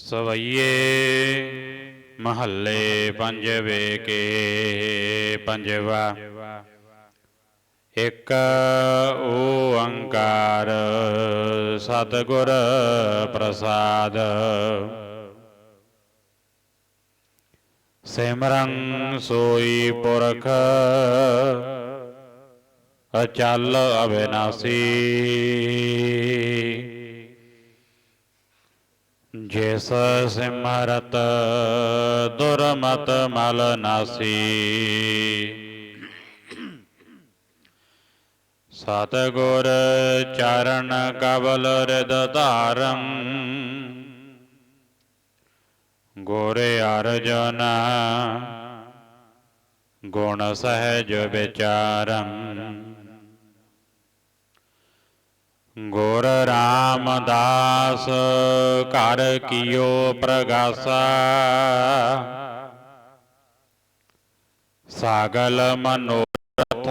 ਸਵਈਏ ਮਹੱਲੇ ਪੰਜਵੇ ਕੇ ਪੰਜਵਾ। ਇੱਕ ਓੰਕਾਰ ਸਤਿਗੁਰ ਪ੍ਰਸਾਦ। ਸਿਮਰਨ ਸੋਈ ਪੁਰਖ ਅਚਲ ਅਬਿਨਾਸੀ। ਜਿਸ ਸਿਮਰਤ, ਦੁਰਮਤ ਮਲ ਨਾਸੀ। ਸਤਿਗੁਰ ਚਰਨ ਕਬਲ ਰਿਦ ਧਾਰੰ। ਗੋਰੇ ਅਰਜਨ ਗੁਣ ਸਹਿਜ ਵਿਚਾਰੰ। ਗੁਰ ਰਾਮਦਾਸ ਘਰ ਕੀਓ ਪ੍ਰਗਾਸਾ। ਸਾਗਲ ਮਨੋਰਥ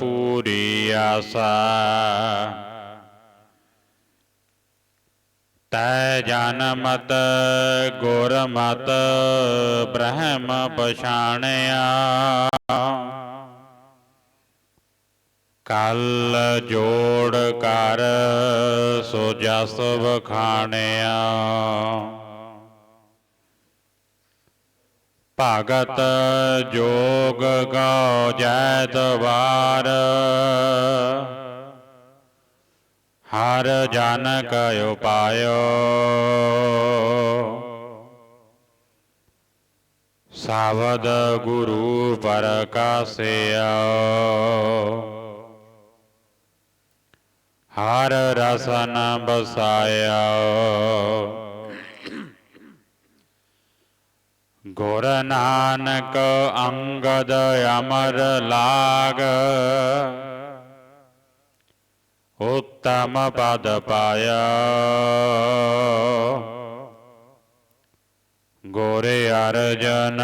ਪੂਰੀ ਆਸਾ। ਤੈ ਜਨਮਤ ਗੁਰ ਮਤ ਬ੍ਰਹਮ ਪਛਾਣਿਆ। ਕਲ ਜੋੜ ਕਰ, ਸੋ ਜਸ ਵਖਾਣਿਆ। ਭਗਤ ਜੋਗ ਗਉ ਜੈ ਦਵਾਰ। ਹਰ ਜਨ ਕਯੋ ਪਾਇਓ ਸਾਵਦ ਗੁਰੂ ਪਰਕਾਸਿਆ ਹਰ ਰਸਨ ਬਸਾਇਆ ਗੁਰ ਨਾਨਕ ਅੰਗਦ ਅਮਰ ਲਾਗ। ਉਤਮ ਪਦ ਪਾਇਆ ਗੋਰੇ ਅਰਜਨ,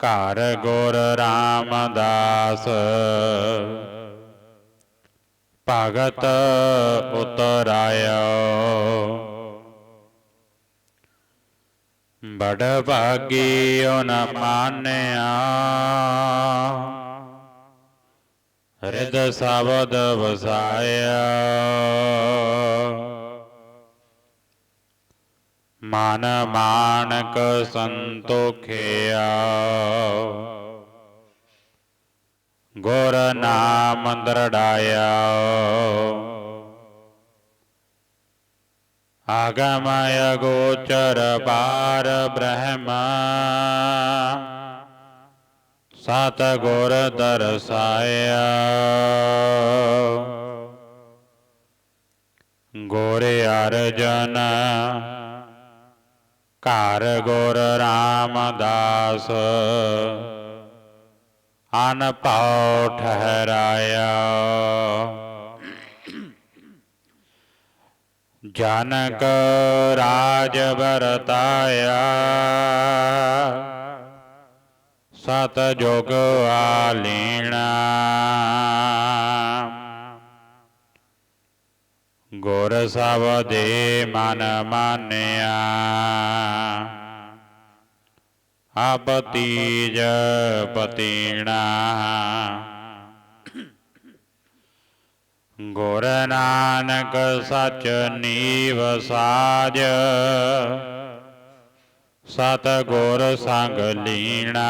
ਘਰ ਗੁਰ ਰਾਮਦਾਸ। ਭਗਤ ਉਤਰਾਇਆ। ਬੜ ਭਾਗੀ ਓਨ ਮਾਨਿਆ। ਹਿਰਦ ਸਬਦ ਵਸਾਇਆ। ਮਨ ਮਾਨਕ ਸੰਤੋਖਿਆ। ਗੁਰ ਨਾਮ ਦਰੜਾਇਆ ਆਗਮਯ ਗੋਚਰ ਪਾਰ ਬ੍ਰਹਮ। ਸਤ ਗੁਰ ਦਰਸਾਇਆ। ਗੋਰੇ ਅਰਜਨ। ਘਰ ਗੁਰ ਰਾਮਦਾਸ। ਅਨ ਭਉ ਜਨਕ ਰਾਜ ਵਰਤਾਇਆ। ਸਤ ਜੋਗ ਆਲੀਣਾ। ਗੁਰ ਸਭ ਦੇ ਮਨ ਮਾਨਿਆ। ਆਪ ਤੀਜ ਪਤੀਣਾ। ਗੁਰ ਨਾਨਕ ਸਚ ਨੀਵ ਸਾਜ। ਸਤ ਗੁਰ ਸੰਗ ਲੀਣਾ।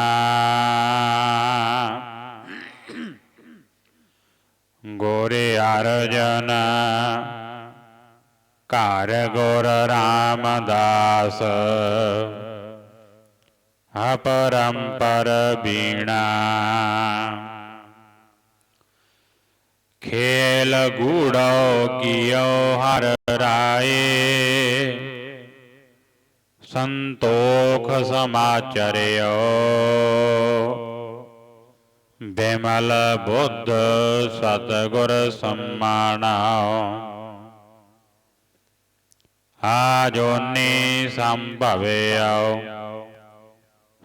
ਗੋਰੇ ਅਰਜਨ। ਘਰ ਗੁਰ ਰਾਮਦਾਸ। ਅਪਰੰਪਰ ਬੀਣਾ ਖੇਲ ਗੂੜੋ ਕੀਓ ਹਰ ਰਾਏ ਸੰਤੋਖ ਸਮਾਚਰਿਓ ਬਿਮਲ ਬੁੱਧ ਸਤਗੁਰ ਸੰਮਾਣਾਓ ਆ ਜੋਨੀ ਸੰਭਵਿਓ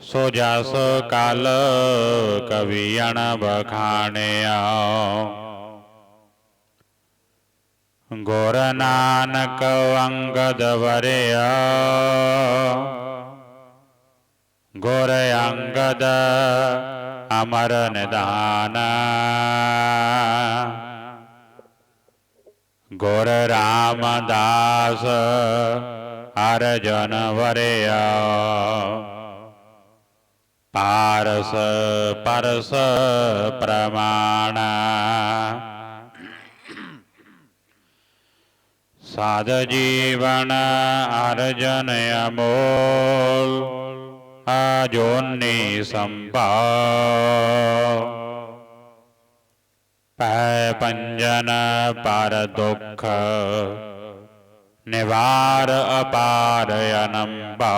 ਸੋ ਜਸ ਕਲ ਕਵੀ ਅਣ ਬਖਾਣਿਆ ਗੁਰ ਨਾਨਕ ਅੰਗਦ ਵਰਿਆ। ਗੁਰ ਅੰਗਦ ਅਮਰ ਨਿਦਾਨ ਗੁਰ ਰਾਮਦਾਸ ਅਰਜਨ ਵਰਿਆ। ਪਾਰਸ ਪਰਸ ਪ੍ਰਮਾਣ। ਸਾਧ ਜੀਵਨ ਅਰਜਨ ਅਮੋਲ, ਆਜੋਨੀ ਸੰਭਾਵ ਪੈ ਪੰਜਨ ਪਰ ਦੁਖ, ਨਿਵਾਰ ਅਪਾਰ ਅਨੰਬਾ।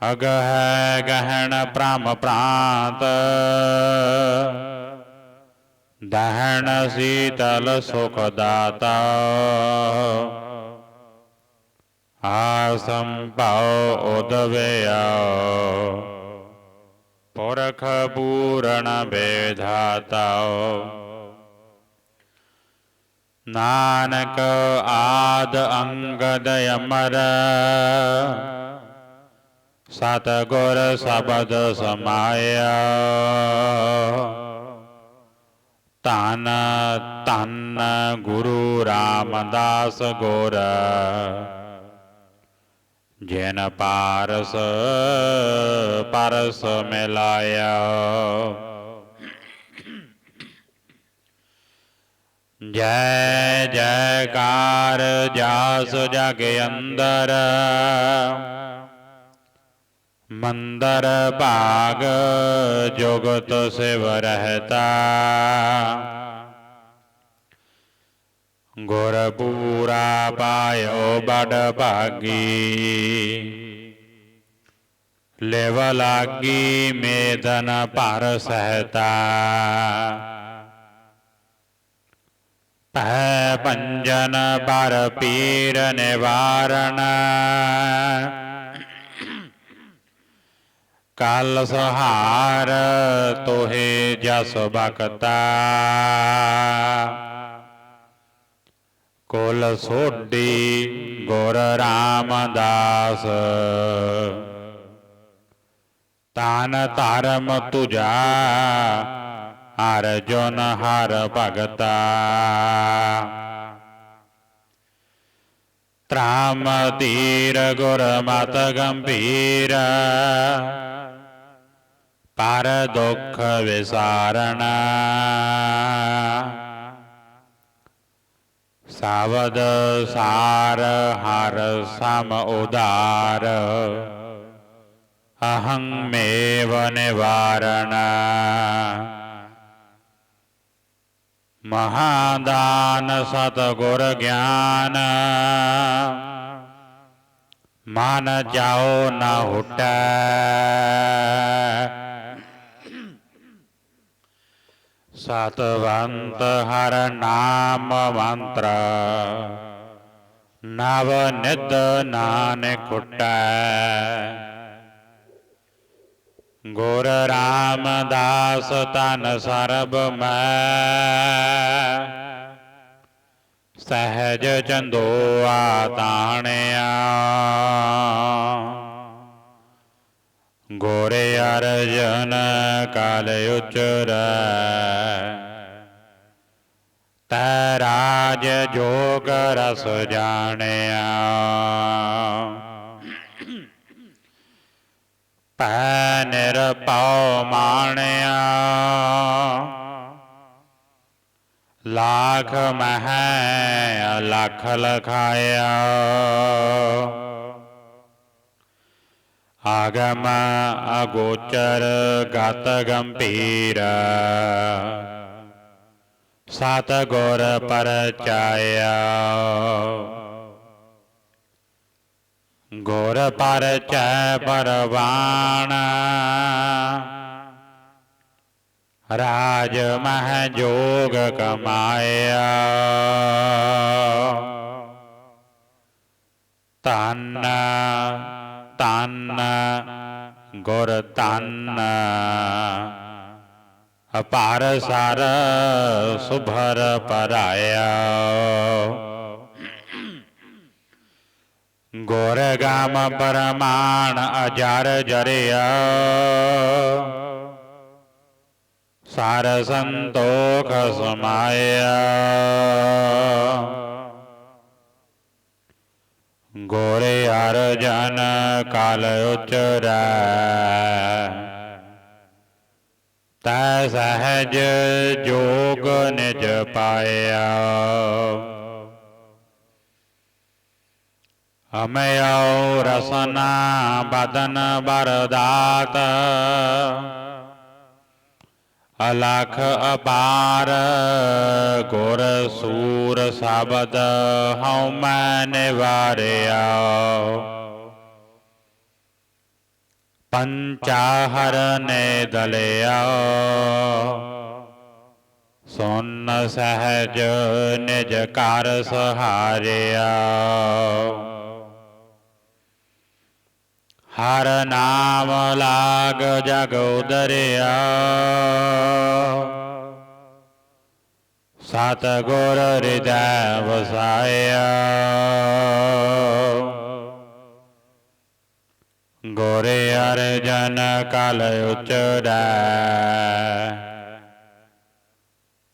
ਅਗ ਗਹਿਣ ਪ੍ਰਮ ਪ੍ਰਾਂਤ ਦਹਣ ਸੀਤਲ ਸੁਖ ਦਾਤਾ। ਆਸੰ ਪਾਉ ਉਦਵਿਆ। ਪੁਰਖ ਪੂਰਨ ਬੇਧਾਤਾਉ ਨਾਨਕ ਆਦ ਅੰਗਦ ਅਮਰ। ਸਤਗੁਰ ਸਬਦ ਸਮਾਇਆ। ਧੰਨ ਧੰਨ ਗੁਰੂ ਰਾਮਦਾਸ ਗੁਰ, ਜਿਨ ਪਾਰਸ ਪਰਸ ਮਿਲਾਇਆ। ਜੈ, ਜੈਕਾਰ, ਜਾਸ ਜਗ ਅੰਦਰ। ਮੰਦਰ ਭਾਗ ਜੁਗਤ ਸਿਵ ਰਹਤਾ। ਗੁਰ ਪੂਰਾ ਪਾਇਓ ਬੜ ਭਾਗੀ। ਲੇਵ ਲਾਗੀ ਮੇਦਨ ਪਰ ਸਹਤਾ। ਪੈ ਪੰਜਨ ਪਰ ਪੀਰ ਨਿਵਾਰਣ। ਕਾਲ ਸਹਾਰ ਤੋਹੇ ਜਸ ਬਖਤਾ। ਕੋਲ ਸੋਢੀ ਗੁਰ ਰਾਮਦਾਸ। ਤਾਨ ਧਰਮ ਤੁਜਾ ਅਰਜੁਨ ਹਰ ਭਗਤਾ। ਤ੍ਰਾਮ ਧੀਰ ਗੁਰ ਮਤ ਗੰਭੀਰ। ਪਰ ਦੁੱਖ ਵਿਸਾਰਣਾ। ਸਾਵਦ ਸਾਰ ਹਰ ਸਮ ਉਦਾਰ ਅਹੰ ਮੇਵ ਨਿਵਾਰਣ। ਮਹਾਦਾਨ ਸਤ ਗੁਰ ਗਿਆਨ। ਮਨ ਜਾਓ ਨਾ ਹੁਟੈ। ਸਤਵੰਤ ਹਰ ਨਾਮ ਮੰਤਰ। ਨਵ ਨਿਦ ਨਾਨਕ ਕੁਟੈ। ਗੁਰ ਰਾਮਦਾਸ ਤਨ ਸਰਬ ਮੈਂ। ਸਹਿਜ ਚੰਦੋਆ ਤਾਣਿਆ। ਗੋਰੇ ਅਰਜਨ ਕਾਲ ਉਚਰੈ। ਤੈ ਰਾਜ ਜੋਗ ਰਸ ਜਾਣਿਆ। ਪੈ ਨਿਰਪਉ ਮਾਣਿਆ। ਲਾਖ ਮਹਿ ਲੱਖ ਲਖਾਇਆ। ਆਗਮ ਅਗੋਚਰ ਗਤ ਗੰਭੀਰ। ਸਤ ਗੁਰ ਪਰਚਾਇਆ। ਗੁਰ ਪਰਚੈ ਪਰਵਾਣ ਰਾਜ ਮਹਿ ਜੋਗ ਕਮਾਇਆ। ਤਨ ਤਨ ਗੁਰ ਤਨ ਅਪਾਰ ਸਰ ਸੁਭਰ ਪਰਾਇਆ ਗੁਰ ਗਾਮ ਪਰਮਾਨ ਅਜਰ ਜਰਿਆ ਸਾਰ ਸੰਤੋਖ ਸਮਾਇਆ ਗੋਰੇ ਅਰਜਨ ਕਾਲ ਉਚਰੈ ਤੈ ਸਹਜ ਜੋਗ ਨਿਜ ਪਾਇਆ। ਅਮਯੋ ਰਸਨਾ ਬਦਨ ਬਰਦਾਤ ਅਲਖ ਅਪਾਰ ਗੁਰ ਸੂਰ ਸਬਦ ਹਉ ਮੈਂ ਨਿਵਾਰਿਆ। ਪੰਚਾਹਰ ਨੇ ਦਲਿਆ। ਸੁਨ ਸਹਜ ਨਿਜ ਕਰ ਸਹਾਰਿਆ। ਹਰ ਨਾਮ ਲਾਗ ਜਗ ਉਦਰਿਆ। ਸਤ ਗੁਰ ਹਿਰਦੈ ਵਸਾਇਆ। ਗੋਰੇ ਅਰਜਨ ਕਲ ਉਚਰੈ।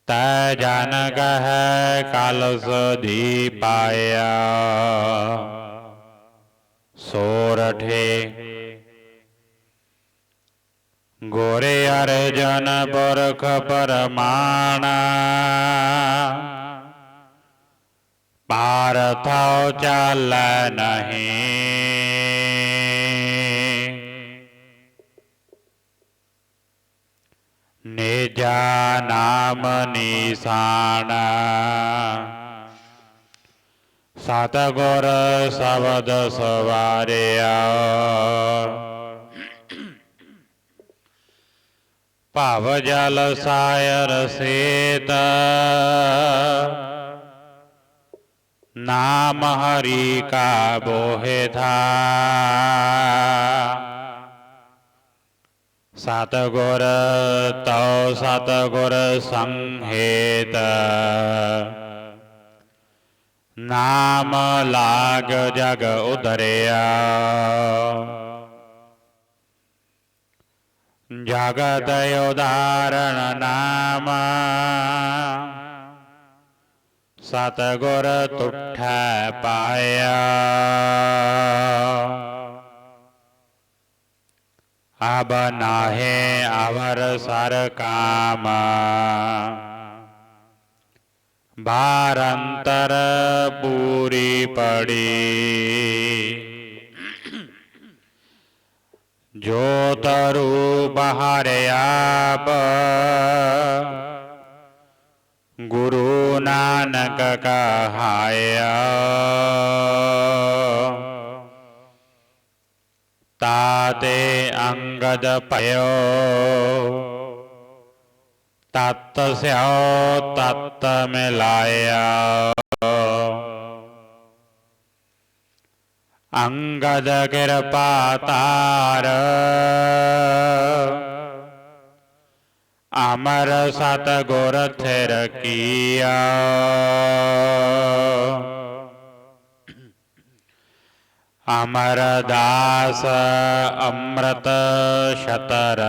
ਤੈ ਜਨ ਕਹੈ ਕਲ ਸਦੀ ਪਾਇਆ। ਸੋਰਠੇ ਗੋਰੇ ਅਰਜਨ ਪੁਰਖ ਪਰਮਾਨ। ਪਾਰ ਥਾਉ ਚੱਲ ਨਹੀਂ। ਨਿਜਾ ਨਾਮ ਨਿਸਾਨ। ਸਤ ਗੁਰ ਸ਼ਬਦ ਸਵਾਰਿਆ। ਭਾਵ ਜਲ ਸਾਇਰ ਸੇਤ। ਨਾਮ ਹਰੀ ਕਾ ਬੋਹਿ ਥਾ। ਸਤ ਗੁਰ ਤਉ ਸਤ ਗੁਰ ਸੰਹੇਤ। ਨਾਮ ਲਾਗ ਜਗ ਉਦਰਿਆ ਜਗਤ ਨਾਮ ਸਤਗੁਰ ਤੁਠੈ ਪਾਇਆ ਅਬ ਨਾਹੇ ਅਵਰ ਸਰ ਕਾਮ ਬਾਰ ਅੰਤਰ ਪੂਰੀ ਪੜੀ ਜੋਤ ਤਰੂ ਬਹਾਰ ਆਪ। ਗੁਰੂ ਨਾਨਕ ਕਹਾਇਆ। ਤਾਤੇ ਅੰਗਦ ਭਇਓ। ਤਤ ਸਿਓ ਤਤ ਮਿਲਾਇਆ। ਅੰਗਦ ਕਿਰਪਾ ਤਾਰ ਅਮਰ ਸਤ ਗੁਰ ਥਿਰ ਕੀਆ ਅਮਰ ਦਾਸ ਅੰਮ੍ਰਿਤ ਛਤਰ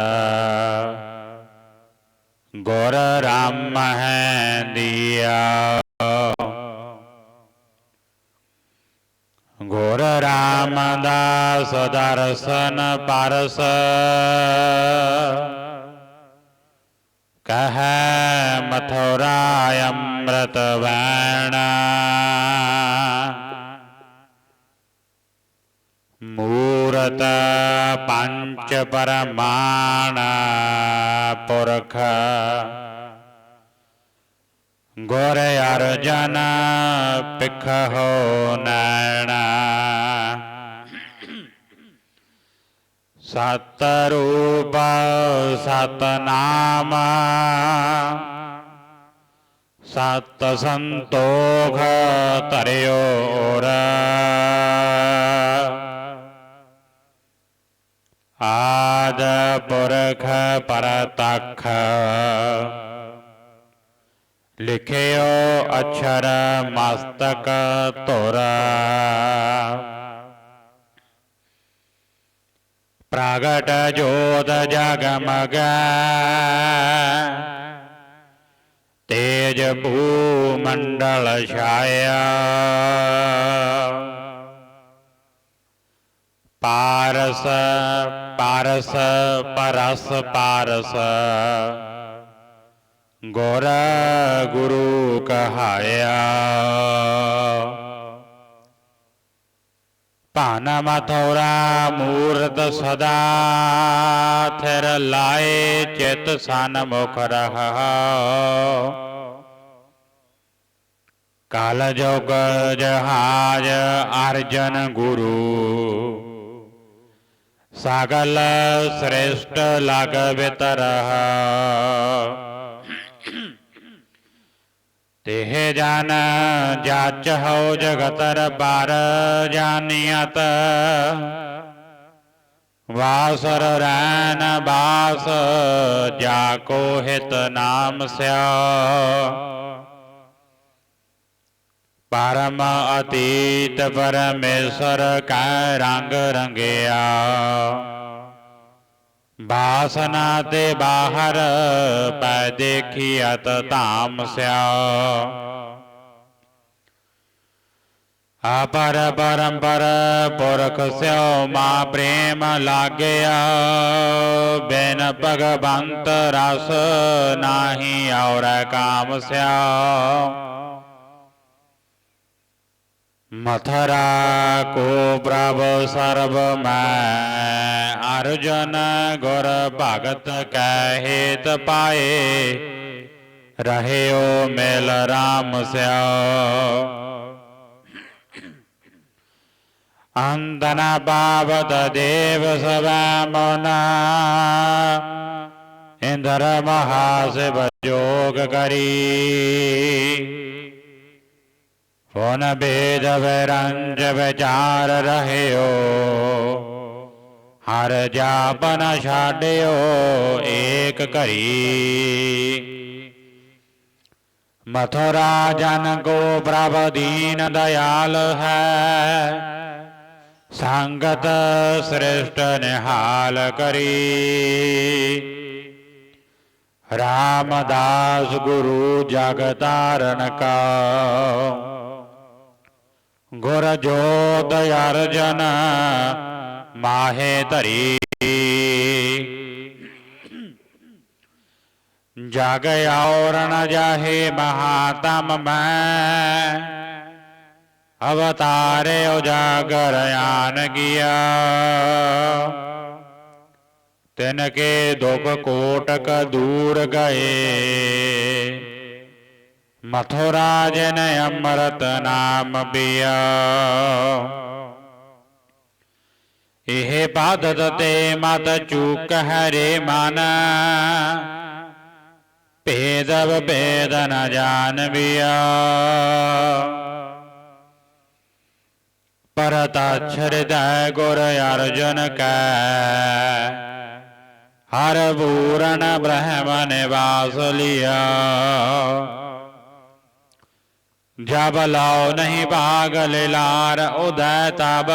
ਗੁਰ ਰਾਮ ਹੈ ਦੀਆ ਗੁਰ ਰਾਮਦਾਸ ਦਰਸ਼ਨ ਪਰਸ। ਕਹੈ ਮਥੁਰਾ ਅੰਮ੍ਰਿਤ ਵੈਣਾ। ਮੂਰਤ ਪੰਚ ਪਰਮਾਨ ਪੁਰਖ। ਗੁਰ ਅਰਜਨ ਪਿਖ ਹੋ ਨੈਣਾ। ਸਤ ਰੂਪ, ਸਤ ਨਾਮ। ਸਤ ਸੰਤੋਖ ਧਰਿਓ ਔਰ। ਆਦ ਪੁਰਖ ਪਰਤਖ। ਲਿਖਿਓ ਅਛਰ ਮਸਤਕ ਧੁਰ। ਪ੍ਰਗਟ ਜੋਤ ਜਗਮਗ ਤੇਜ ਭੂ ਮੰਡਲ ਛਾਇਆ। ਪਾਰਸ ਪਾਰਸ ਪਰਸ ਪਾਰਸ। ਗੌਰ ਗੁਰੂ ਕਹਾਇਆ। ਭਾਨ ਮਥੋਰਾ ਮੂਰਤ ਸਦਾ ਥਿਰ ਲਾਏ ਚਿਤ ਸਨ ਮੁਖ ਰਹਾ। ਕਾਲ ਜੋਗ ਜਹਾਜ ਅਰਜਨ ਗੁਰੂ। ਸਾਗਲ ਸ੍ਰੇਸ਼ਟ ਲਗ ਵਿਤਰਹ ਤਿਹ ਜਨ ਜਾਚ ਹੋ ਜਗਤਰ ਬਾਰ ਜਾਣਿਆਤ ਵਾਸਰ ਰੈਨ ਬਾਸ ਜਾ ਕੋ ਹਿਤ ਨਾਮ ਸਿਆ। ਪਰਮ ਅਤੀਤ ਪਰਮੇਸ਼ਰ ਕੈ ਰੰਗ ਰੰਗਿਆ। ਬਾਸਨਾ ਤੇ ਬਾਹਰ ਪੈ ਦੇਖੀਅਤ ਧਾਮ ਸਿਆ ਆਪਰ ਪਰੰਪਰ ਪੁਰਖ ਸਿਓ ਮਾ ਪ੍ਰੇਮ ਲਾਗਿਆ। ਬਿਨ ਭਗਵੰਤ ਰਸ ਨਾਹੀ ਔਰ ਕਾਮ ਸਿਆ ਮਥਰਾ ਕੋ ਪ੍ਰਭ ਸਰਬ ਮੈਂ। ਅਰਜਨ ਗੁਰ ਭਗਤ ਕੈ ਹੇਤ ਪਾਏ। ਰਹਿਓ ਮਿਲ ਰਾਮ ਸਿਆ ਅੰਦਨਾ ਬਾਬਤ ਦੇਵ ਸਭਾ ਮਨਾ। ਇੰਦਰ ਮਹਾਸਿਵ ਜੋਗ ਕਰੀ। ਫੋਨ ਬੇਦ ਵਿਰੰਜ ਵਿਚਾਰ ਰਹਿਓ। ਹਰ ਜਾਪਨ ਛਾੜਿਓ ਏਕ ਘਰੀ ਮਥੁਰਾ ਜਨ ਕੋ ਪ੍ਰਭ ਦੀਨ ਦਇਆਲ ਹੈ। ਸੰਗਤ ਸ੍ਰਿਸ਼ਟ ਨਿਹਾਲ ਕਰੀ। ਰਾਮਦਾਸ ਗੁਰੂ ਜਗਤਾਰਨ ਕਾ। ਗੁਰ ਜੋਤ ਅਰਜਨ ਮਾਹੇ ਧਰੀ। ਜਗ ਔਰ ਜਾਹੇ ਮਹਾਤਮ ਮੈਂ। ਅਵਤਾਰੇ ਉਜਾਗਰ ਆਨ ਗਿਆ। ਤਿਨ ਕੇ ਦੁਖ ਕੋਟਕ ਦੂਰ ਗਏ। ਮਥੁਰਾ ਜਨ ਅੰਮ੍ਰਿਤ ਨਾਮ ਬਿਆ ਇਹ ਬਾਦਤ ਤੇ ਮਤ ਚੂਕ ਹਰੇ ਮਨ। ਭੇਦਵ ਭੇਦ ਨ ਜਾਣਵਿਆ ਪਰਤ ਅਛਰਦੈ ਗੁਰ ਅਰਜਨ ਕੈ। ਹਰ ਬੂਰਨ ਬ੍ਰਹਮ ਨਿਵਾਸ ਲਿਆ। ਜਬ ਲਾਉ ਨਹੀਂ ਭਾਗ ਲਾਰ ਉਦੈ ਤਬ।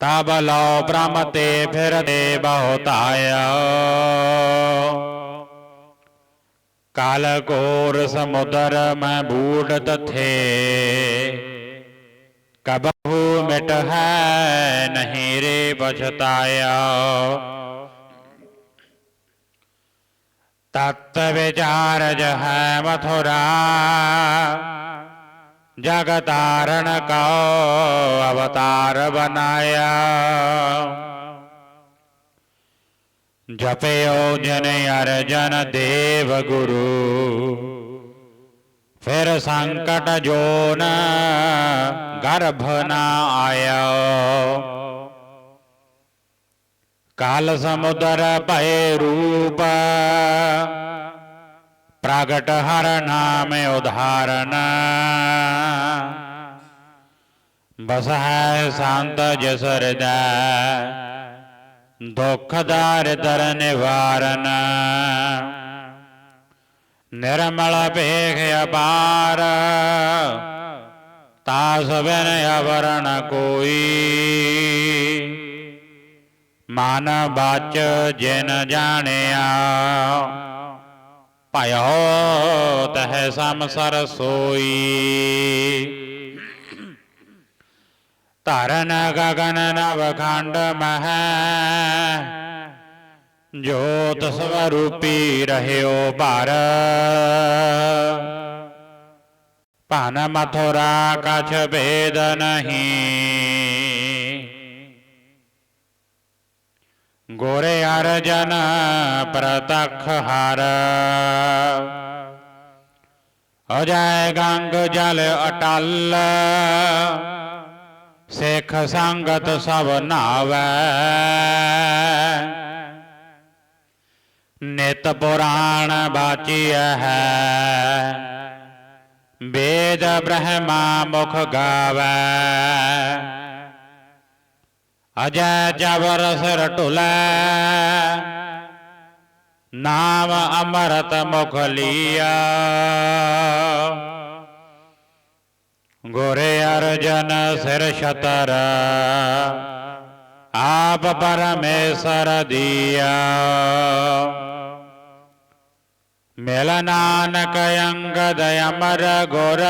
ਤਬ ਲਾਉ ਬ੍ਰਹਮ ਤੇ ਫਿਰ ਦੇ ਬਹੁਤ ਆਇਆ ਕਾਲ ਕੋਰ ਸਮੁਦਰ ਮੈਂ ਬੂੜ ਤਥੇ। ਕਬਹੂ ਮਿਟ ਹੈ ਨਹੀਂ ਰੇ ਪਛਤਾਇਆ। ਤਤ ਵਿਚਾਰਜ ਹੈ ਮਥੁਰਾ। ਜਗ ਤਾਰਨ ਕਉ, ਅਵਤਾਰ ਬਨਾਇਆ। ਜਪਿਓ ਜਨ ਅਰਜਨ ਦੇਵ ਗੁਰੂ। ਫਿਰ ਸੰਕਟ ਜੋਨ ਗਰਭ ਨਾ ਆਇਆ ਕਾਲ ਸਮੁਦਰ ਭੈ ਰੂਪ। ਪ੍ਰਗਟ ਹਰ ਨਾਮ ਉਧਾਰਨ। ਬਸ ਹੈ ਸੰਤ ਜਿਸ ਹਿਰਦੈ, ਦੁਖ ਦਾਰਿਦਰ ਨਿਵਾਰਨ। ਨਿਰਮਲ ਭੇਖ ਅਪਾਰ, ਤਾਸ ਬਿਨ ਅਵਰਣ ਕੋਈ। ਮਨ ਬਾਚ ਜਿਨ ਜਾਣਿਆ। ਭਇਓ ਤਹ ਸਮਸਰ ਸੋਈ। ਤਰਨ ਗਗਨ ਨਵ ਖੰਡ ਮਹ। ਜੋਤ ਸਵਰੂਪੀ ਰਹਿਓ ਭਰ। ਭਨ ਮਥੁਰਾ ਕਛ ਭੇਦ ਨਹੀਂ। ਗੋਰੇ ਅਰਜਨ ਪ੍ਰਤਖ ਹਰ। ਅਜੈ ਗੰਗ ਜਲ ਅਟਲ, ਸਿੱਖ ਸੰਗਤ ਸਭ ਨਾਵੈ। ਨਿਤ ਪੁਰਾਣ ਬਾਚੀਐ ਹੈ, ਵੇਦ ਬ੍ਰਹਮਾ ਮੁਖ ਗਾਵੈ। ਅਜੈ ਜਬਰ ਸਿਰ ਢੁਲੈ। ਨਾਮ ਅਮਰਤ ਮੁਖ ਲੀਆ। ਗੋਰੇ ਅਰਜਨ ਸਿਰ ਛਤਰ। ਆਪ ਪਰਮੇਸ਼ਰ ਦੀਆ। ਮਿਲ ਨਾਨਕ ਅੰਗਦ ਅਮਰ ਗੁਰ।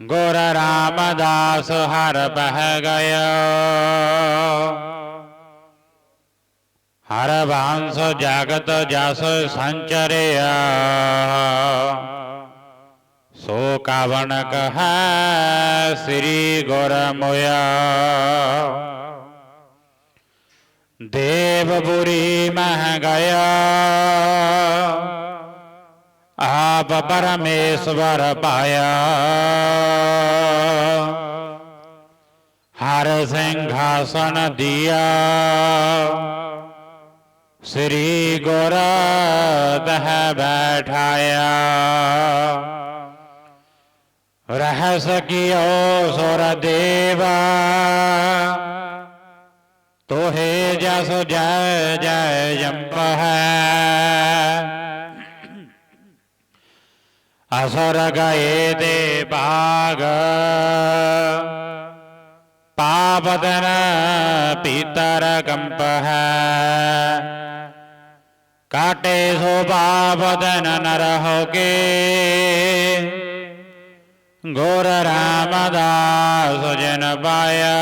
ਗੁਰ ਰਾਮਦਾਸ ਹਰ ਬਹਿ ਗਇਓ ਹਰ ਬਾਂਸ ਜਗਤ ਜਸ ਸੰਚਰਿਆ ਸੋ ਕਾਵਣ ਕਹੈ ਸ੍ਰੀ ਗੁਰ ਮੋਇਆ ਦੇਵਪੁਰੀ ਮਹਿ ਗਿਆ ਆਪ ਪਰਮੇਸ਼ਵਰ ਪਾਇਆ ਹਰ ਸਿੰਘਾਸਨ ਦਿਆ ਸ੍ਰੀ ਗੁਰ ਦਹ ਬੈਠਾਇਆ ਰਹਿ ਸਕਿਓ ਸੁਰ ਦੇਵਾ ਤੋਹੇ ਜਸ ਜੈ ਜੈ ਜੰਪ ਹੈ ਅਸਰ ਗਏ ਦੇ ਭਾਗ ਪਾਵਦਨ ਪੀਤਰ ਕੰਪ ਹੈ ਕਾਟੇ ਸੋ ਪਾਵਦਨ ਨਰ ਹੋਗੇ ਗੋਰ ਰਾਮਦਾਸ ਜਨ ਪਾਇਆ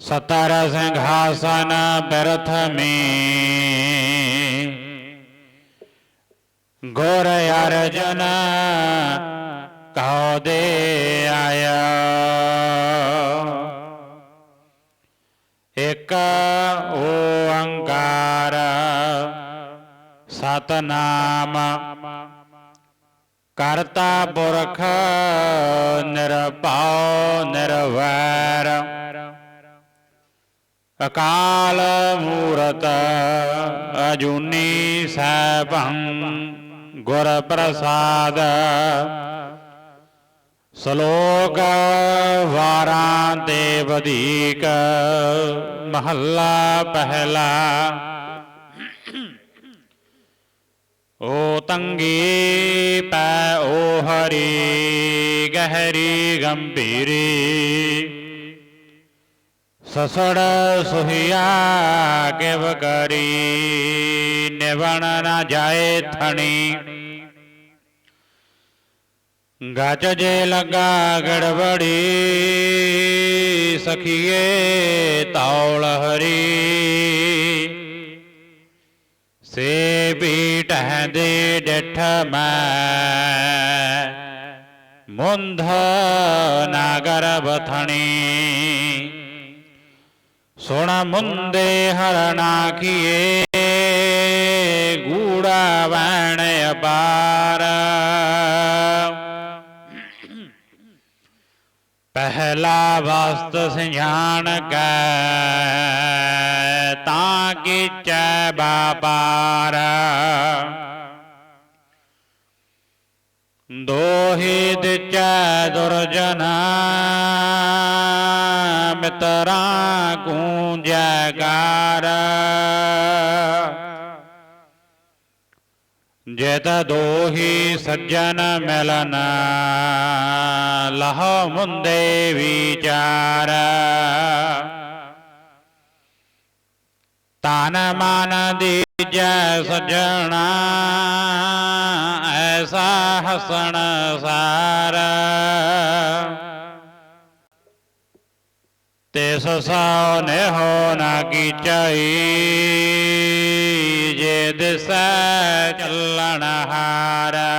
ਸਤਰ ਸਿੰਘਾਸਨ ਬਿਰਥ ਮੇ ਗੁਰ ਅਰਜਨ ਕਉ ਦੇ ਆਇਆ? ਇਕ ਓੰਕਾਰ, ਸਤਨਾਮ, ਕਰਤਾ ਪੁਰਖ ਨਿਰਭਉ ਨਿਰਵੈਰ। ਅਕਾਲ ਮੂਰਤ ਅਜੂਨੀ ਸੈਭੰ ਗੁਰ ਪ੍ਰਸਾਦ। ਸ਼ਲੋਕ ਵਾਰਾਂ ਤੇ ਵਧੀਕ, ਮਹੱਲਾ ਪਹਿਲਾ। ਓ ਤੰਗੀ ਪੈ ਓ ਹਰੀ, ਗਹਿਰੀ, ਗੰਭੀਰੀ। ससड़ सुहिया केव करी, निवण न जाए थनी गाच जे लगा गड़बड़ी सखिए तौल हरी। से भी टह दे डेठ मैं, मुंध नागर बथनी ਸੁਣ ਮੁੰਦੇ ਹਰਣਾ ਕੀਏ ਗੂੜਾ ਵੈਣ ਅਪਾਰ। ਪਹਿਲਾ ਵਸਤ ਸਿਆਣ ਕੈ, ਤਾਂ ਕੀਚੈ ਬਾਪਾਰ ਦੋਹੀ ਦਿਚੈ ਦੁਰਜਨਾ ਤਰਾਂ ਗੂੰਜੈਕਾਰ ਜਿਤ ਦੋਹੀ ਸੱਜਣ ਮਿਲਨ, ਲਹ ਮੁੰਦੇ ਵਿਚਾਰ। ਤਨ ਮਨ ਦੀਜੈ ਸਜਣਾ, ਐਸਾ ਹਸਣ ਸਾਰ। ਤਿਸ ਸੋ ਨਿਹੋ ਨਾ ਕੀਚਈ ਜੇ ਦਿਸੈ ਚੱਲਣ ਹਾਰ।